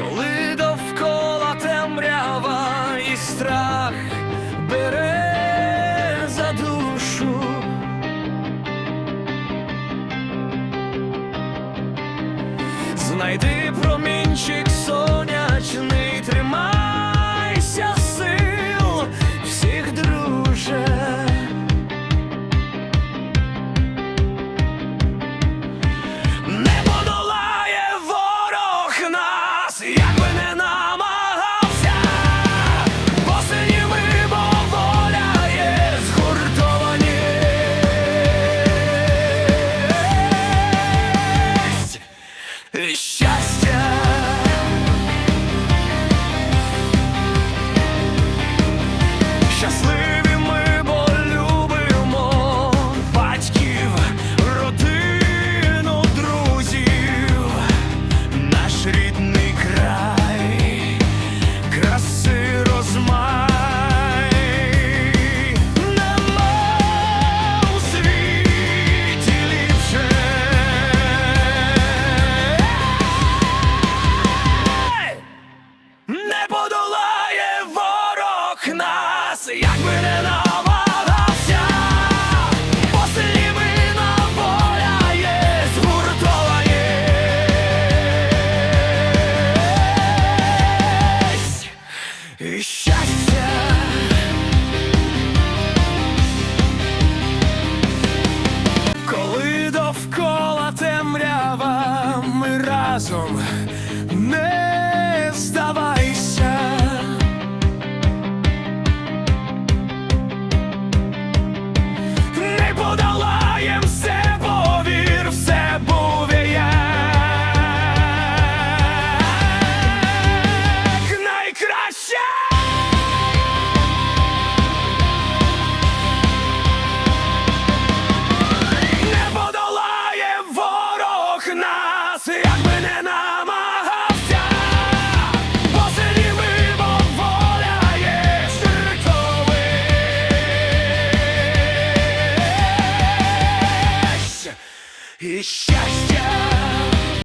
коли довкола темрява і страх бере за душу, знайди промінчик сон. finish. Yes! blossom Ish.